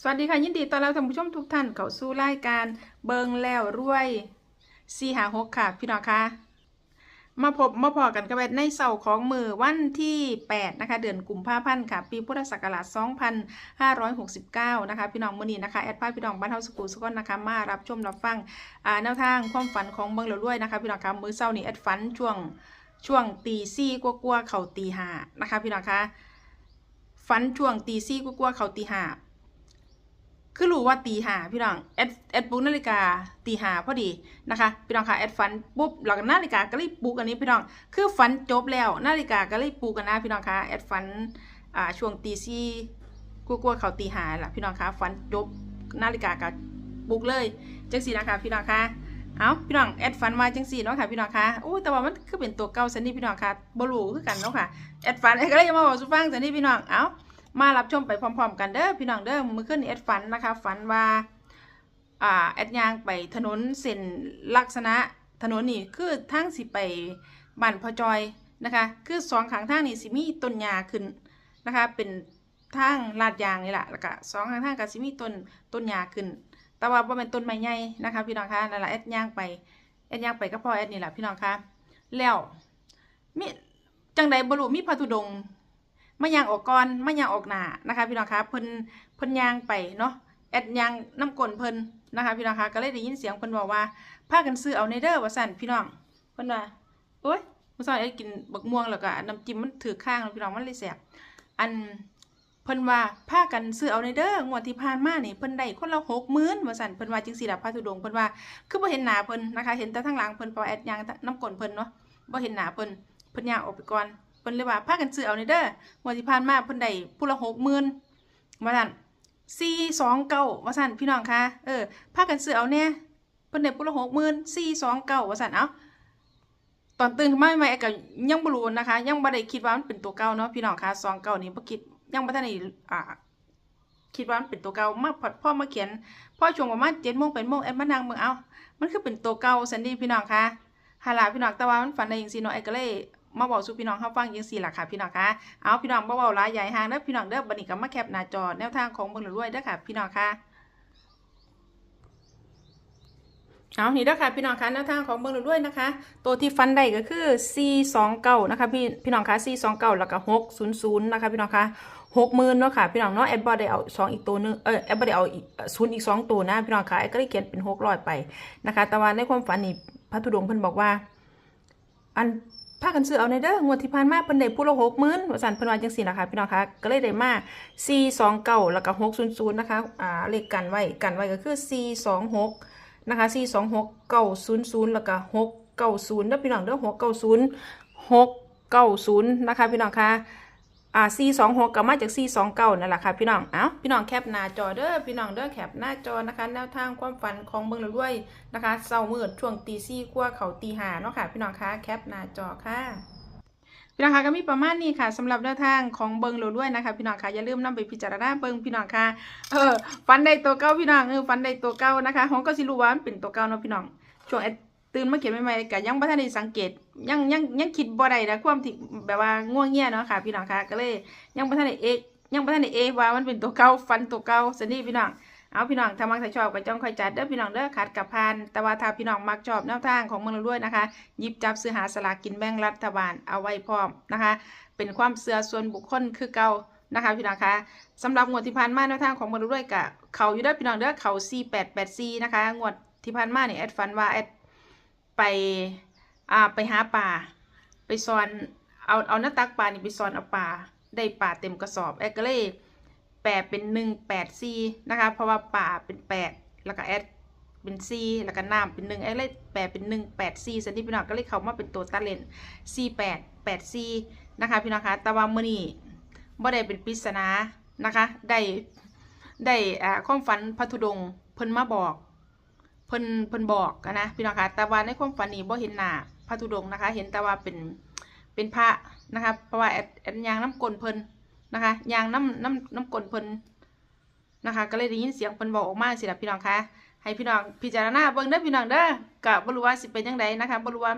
สวัสดีค่ะ ยินดีต้อนรับท่านผู้ชมทุกท่านเข้าสู่รายการเบิงแล้วรวยสี่หาหกค่ะ พี่น้องคะมาพบมาพอกันกับแบในเสาร์ของมือวันที่ 8 นะคะ เดือนกุมภาพันธ์ค่ะ ปีพุทธศักราช 2569 นะคะ พี่น้องมือนี้นะคะ แอดพาพี่น้องบ้านเฮาสกูสกอนนะคะ มารับชมรับฟังอ่าแนวทางความฝันของเบิงแล้วรวยนะคะ พี่น้องคะมือเสาร์นี้แอดฝันช่วงช่วงตีซี่กลัวๆเข่าตีหานะคะ พี่น้องคะฝันช่วงตีซี่กลัวๆเข่าตีหา คือรู้ว่าตีหาพี่น้องแอดแอดปลุกนาฬิกาตีหาพอดีนะคะพี่น้องค่ะแอดฝันปุ๊บหลังนาฬิกาก็เลยปลุกอันนี้พี่น้องคือฝันจบแล้วนาฬิกาก็เลยปลุกกันนะพี่น้องค่ะแอดฝันอ่าช่วงตีสี่กลัวๆเขาตีหาแหละพี่น้องค่ะฝันจบนาฬิกาก็ปลุกเลยจังสีนะคะพี่น้องค่ะเอาพี่น้องแอดฝันมาจังสีเนาะค่ะพี่น้องค่ะโอ้แต่ว่ามันคือเป็นตัวเก่าสันนี่พี่น้องค่ะบรูคือกันเนาะค่ะแอดฝันแอดก็เลยมาบอกสุฟังสันนี่พี่น้องเอา มารับชมไปพร้อม ๆ กันเด้อพี่น้องเด้อมือขึ้นแอดฝันนะคะฝันว่าอ่าแอดยางไปถนนเส้นลักษณะถนนนี่คือทางสิไปบ้านพอจอยนะคะคือสองข้างทางนี่สิมีต้นหญ้าขึ้นนะคะเป็นทางลาดยางนี่แหละแล้วก็สองข้างทางก็สิมีต้นต้นหญ้าขึ้น แต่ว่าเป็นต้นไม้ใหญ่นะคะพี่น้องคะนั่นแหละแอดย่างไปแอดย่างไปก็พอแอดนี่แหละพี่น้องคะแล้วมีจังใดบรูมีพระธุดง มายางออกก่อนมายางออกหนานะคะ พี่น้องคะเพิ่นเพิ่นยางไปเนาะแอดยางน้ำกลนเพิ่นนะคะพี่น้องคะก็เลยได้ยินเสียงเพิ่นบอกว่าพากันซื้อเอาในเด้อว่าสั่นพี่น้องเพิ่นว่าโอ๊ยมื้อเช้าแอดกินบักม่วงแล้วก็น้ำจิ้มมันถือข้างแล้วพี่น้องมันเลยแสบอันเพิ่นว่าพากันซื้อเอาในเด้องวดที่ผ่านมานี่เพิ่นได้คนละ60,000ว่าสั่นเพิ่นว่าจังซี่ล่ะพระธุดงเพิ่นว่าคือบ่เห็นหน้าเพิ่นนะคะ เห็นแต่ทางหลังเพิ่นพราะแอดยางน้ำกลนเพิ่นเนาะบ่เห็นหน้าเพิ่นเพิ่นยางออกไปก่อน เพิ่นเลยว่าพากันซื้อเอาในเด้องวดที่ผ่านมาเพิ่นได้ผู้ละหกหมื่นมาสั่นสี่สองเก้าว่าสั่นพี่น้องคะเออพากันซื้อเอาเนี่ยเพิ่นได้ผู้ละหกหมื่นสี่สองเก้าว่าสั่นเอ้าตอนตื่นขึ้นมาใหม่ๆก็ยังบ่รู้นะคะ ยังบ่ได้คิดว่ามันเป็นตัวเก่าเนาะพี่น้องคะสองเก้านี่บ่คิดยังบ่ทันได้อ่าคิดว่ามันเป็นตัวเก่ามาพอพ่อมาเขียนพ่อช่วงประมาณเจ็ดโมงเป็นโมงแอดมานั่งเบิ่งเอ้ามันคือเป็นตัวเก่าสันดีพี่น้องคะฮาลาพี่น้องแต่ว่ามันฝันได้จังซีเนาะไอ้ก็เลย มาบอกสู่พี่น้องเขาฟังยังสี่หล่ะค่ะพี่น้องคะเอาพี่น้องบ่เบาหลายใหญ่ห่างเด้อพี่น้องเด้อบันี้ก็มาแคปหน้าจอแนวทางของเบิ่งรวยเด้อค่ะพี่น้องค่ะเอานี่เด้อค่ะพี่น้องคะแนวทางของเบิ่งรวยนะคะ ตัวที่ฟันได้ก็คือ429นะคะพี่พี่น้องคะ429แล้วก็600นะคะพี่น้องคะ60,000เนาะค่ะพี่น้องเนาะแอดบ่ได้เอาสองอีกตัวหนึงเออแอดบ่ได้เอาศูนย์อีกสองตัวนะพี่น้องคะแอดก็เลยเขียนเป็น600ไปนะคะ แต่ว่าในความฝันนี่พระธุดงค์เพิ่นบอกว่า อัน พากันซื้อเอาในเด้องวดที่ผ่านมาเพิ่นได้ผู้ละหกหมื่นวสันเพิ่นว่าจังสี่นะคะพี่น้องคะก็เลยได้มา429แล้วก็600นะคะอ่าเลขกันไว้กันไว้ก็คือ426นะคะ426 900แล้วก็690เด้อพี่น้องเด้อ690 690นะคะพี่น้องคะ อ่า426ก็มาจาก429นั่นแหละค่ะพี่น้อง เอ้าพี่น้องแคปหน้าจอเด้อ พี่น้องเด้อแคปหน้าจอนะคะ แนวทางความฝันของเบิ่งแล้วด้วยนะคะเศร้ามืดช่วงตีสี่กว่าเขาตีหาเนาะค่ะ พี่น้องคะแคปหน้าจอค่ะพี่น้องคะก็มีประมาณนี้ค่ะสำหรับแนวทางของเบิงโลด้วยนะคะ พี่น้องคะอย่าลืมนำไปพิจารณาเบิงพี่น้องคะเออฟันได้ตัวเก้าพี่น้องเออฟันได้ตัวเก้านะคะห้องก็สิรู้ว่ามันเป็นตัวเก้าเนาะพี่น้องช่วง ตื่นมาเขียนใหม่ๆก็ยังบ่ทันได้สังเกตยังยังยังคิดบ่ได้นะความที่แบบว่าง่วงเงี้ยเนาะค่ะ พี่น้องค่ะก็เลยยังบ่ทันได้เอะยังบ่ทันได้เอว่ามันเป็นตัวเก้าฟันตัวเก้าสนี่พี่น้องเอาพี่น้องถ้ามักถ้าชอบก็จ้องคอยจัดเด้อพี่น้องเด้อขัดกับพานแต่ว่าถ้าพี่น้องมักชอบแนวทางของเมืองราด้วยนะคะหยิบจับซื้อหาสลากกินแบ่งรัฐบาลเอาไว้พร้อมนะคะ เป็นความเสื่อส่วนบุคคลคือเก่านะคะพี่น้องคะสำหรับงวดที่ผ่านมาแนวทางของเมืองราด้วยกับเขาอยู่เด้อพี่น้องเด้อเขา4884นะคะงวดที่ผ่านมาเนี่ยแอดฟันว่าแอด ไปอ่าไปหาป่า ไปซอนเอาเอาหน้าตักปลานี่ไปซอนเอาปลาได้ปลาเต็มกระสอบแอดก็เลยแปดเป็นหนึ่งแปดซีนะคะเพราะว่าป่าเป็นแปดแล้วก็แอดเป็นซีแล้วก็น้ำเป็นหนึ่งแอดเลยแปดเป็นหนึ่งแปดซีสันนิพี่น้องก็เลยเข้ามาเป็นตัวตัดเลนซีแปดแปดซีนะคะพี่น้องคะแต่ว่ามือนี่บ่ได้เป็นปริศนานะคะได้ได้อ่าความฝันพัทุดงค์เพิ่นมาบอก เพิ่นเพิ่นบอกอะนะพี่น้องคะแต่ว่าในความฝันนี้บ่เห็นหน้าพระธุดงค์นะคะ เห็นแต่ว่าเป็นเป็นพระนะคะเพราะว่าแอดแอดยางน้ำกลนเพิ่นนะคะยางน้ำน้ำน้ำกลนเพิ่นนะคะ ก็เลยได้ยินเสียงเพิ่นบอกออกมาสิล่ะพี่น้องคะให้พี่น้องพิจารณาเบิ่งเด้อพี่น้องเด้อก็บ่รู้ว่าสิเป็นยังไงนะคะบรูว่า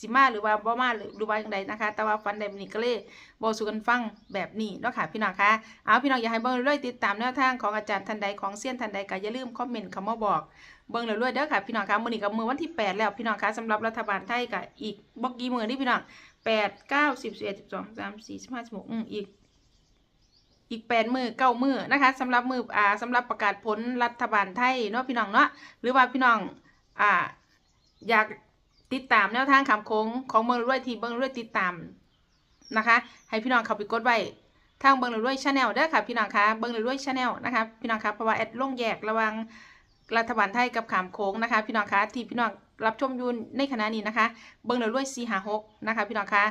สิมาหรือว่าบ่มาหรือหรือว่าอย่างใดนะคะ แต่ว่าฟันแบบนี้ก็เลยบอกสู่กันฟังแบบนี้เนาะค่ะพี่น้องคะเอาพี่น้องอย่าให้เบิ่งเรื่อยติดตามแนวทางของอาจารย์ทันใดของเซียนทันใดก็อย่าลืมคอมเมนต์คำว่าบอกเบิ่งเรื่อยเด้อค่ะพี่น้องคะมื้อนี้ก็มื้อวันที่ 8 แล้วพี่น้องคะสำหรับรัฐบาลไทยก็อีกบ่กี่มื้อนี่พี่น้อง8 9 10 11 12 13 14 15 16อืมอีกอีกแปดมือเก้ามือนะคะสำหรับมืออ่าสำหรับประกาศผลรัฐบาลไทยเนาะพี่น้องเนาะหรือว่าพี่น้องอ่าอยาก ติดตามแนวทางคำโค้งของเมืองรวยที่เมืองรวยติดตามนะคะ ให้พี่น้องเข้าไปกดไว้ทางเบิงรวยชาแนลเด้ค่ะพี่น้องคะเบิงรวยชาแนลนะคะพี่น้องคะเพราะว่าแอดลงแยกระวังรัฐบาลไทยกับขามโค้งนะคะ พี่น้องคะที่พี่น้องรับชมยูในขณะนี้นะคะ เบิงรวยสี่หาหกนะคะ พี่น้องคะ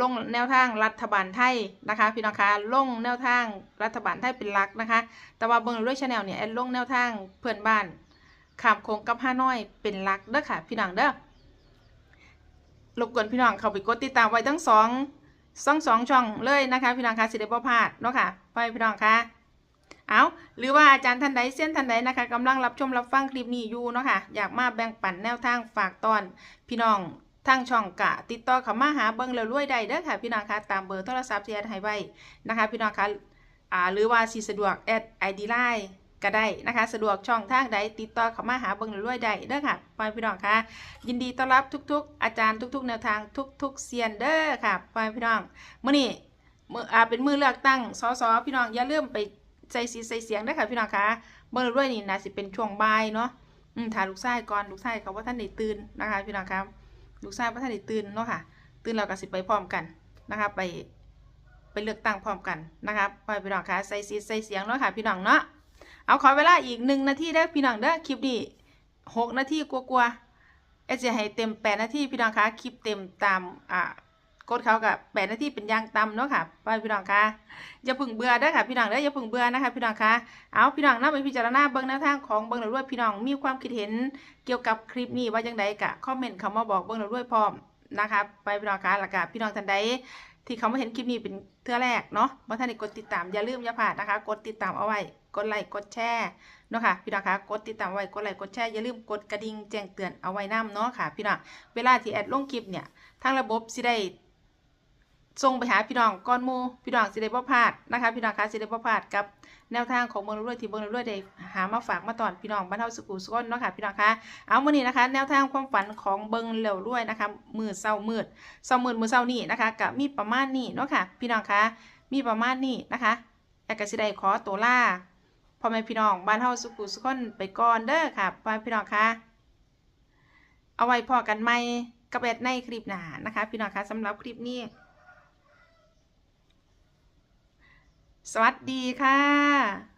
ลงแนวทางรัฐบาลไทยนะคะ พี่น้องคะลงแนวทางรัฐบาลไทยเป็นหลักนะคะ แต่ว่าเบิ้งด้วยชาแนลเนี่ยแอดลงแนวทางเพื่อนบ้านขามโค้งกับห้าน้อยเป็นหลักเด้อค่ะ พี่น้องเด้อ รบกวนพี่น้องเข้าไปกดติดตามไว้ทั้งสองสองสองช่องเลยนะคะ พี่น้องคะสิได้บ่พลาดเนาะค่ะไปพี่น้องคะเอาหรือว่าอาจารย์ท่านใดเส้นท่านใดนะคะกำลังรับชมรับฟังคลิปนี้อยู่เนาะค่ะอยากมาแบ่งปันแนวทางฝากตอน พี่น้องทางช่องกะ ติดต่อเขามาหาเบิ่งแล้วรวยได้เด้อค่ะ พี่น้องคะตามเบอร์โทรศัพท์ที่แอดให้ไว้นะคะ พี่น้องคะอ่าหรือว่าสิสะดวกแอดไอดีไลน์ ก็ได้นะคะ สะดวกช่องทางใดติดต่อเข้ามาหาเบิ่งแล้วรวยได้เด้อค่ะไปพี่น้องค่ะ ยินดีต้อนรับทุก ๆ อาจารย์ทุก ๆ แนวทางทุก ๆเซียนเด้อค่ะไปพี่น้องมื้อนี้มื้ออ่าเป็นมือเลือกตั้งสสพี่น้องอย่าลืมไปใส่สีใส่เสียงเด้ค่ะพี่น้องคะเบิ่งแล้วรวยนี่น่าสิเป็นช่วงบ่ายเนาะอืมถ่ายลูกชายก่อนลูกชายเขาว่าท่านได้ตื่นนะคะพี่น้องครับลูกชายพระท่านได้ตื่นเนาะค่ะ ตื่นเราก็สิไปพร้อมกันนะคะไปไปเลือกตั้งพร้อมกันนะคะไปพี่น้องคะใส่สีใส่เสียงเนาะค่ะพี่น้องเนาะ เอาขอเวลาอีกหนึ่งนาทีเด้อพี่น้องเด้อคลิปนี้หกนาทีกลัวๆเอจะให้เต็มแปดนาทีพี่น้องคะคลิปเต็มตามอ่ากดเขากับแปดนาทีเป็นยางตำเนาะค่ะไปพี่น้องคะอย่าพึ่งเบื่อเด้อค่ะพี่น้องเด้ออย่าพึ่งเบื่อนะคะพี่น้องคะเอาพี่น้องนำไปพิจารณาเบิ่งแนวทางของเบิ่งแล้วรวยพี่น้องมีความคิดเห็นเกี่ยวกับคลิปนี้ว่าจังใดกะคอมเมนต์คำว่าบอกเบิ่งเราด้วยพร้อมนะคะไปพี่น้องคะแล้วก็พี่น้องท่านใด ที่เขามาเห็นคลิปนี้เป็นเทื่อแรกเนาะบางท่านได้กดติดตามอย่าลืมอย่าพลาดนะคะ กดติดตามเอาไว้ กดไลค์ กดแชร์เนาะค่ะ พี่น้องคะกดติดตามไว้ กดไลค์ กดแชร์ อย่าลืมกดกระดิ่งแจ้งเตือนเอาไว้น้ำเนาะค่ะ พี่น้อง เวลาที่แอดลงคลิปเนี่ย ทางระบบสิได้ ส่งไปหาพี่น้องก้อนมูพี่น้องสิได้บ่พลาดนะคะ พี่น้องคะสิได้บ่พลาดกับแนวทางของเมืองรวยที่เมืองรวยได้หามาฝากมาตอนพี่น้องบ้านเฮาสุขุสุขนเนาะค่ะพี่น้องคะเอามื้อนี้นะคะ แนวทางความฝันของเบิงเหลวรวยนะคะมือเศร้ามืดเศร้ามืดมือเศร้านี่นะคะก็มีประมาณนี้เนาะค่ะ พี่น้องคะมีประมาณนี้นะคะแอกสิได้ขอตัวล่าพ่อแม่พี่น้องบ้านเฮาสุขุสุขนไปก่อนเด้อค่ะพ่อแม่พี่น้องคะเอาไว้พอกันใหม่กับแอดในคลิปหน้านะคะ พี่น้องคะสำหรับคลิปนี้ สวัสดีค่ะ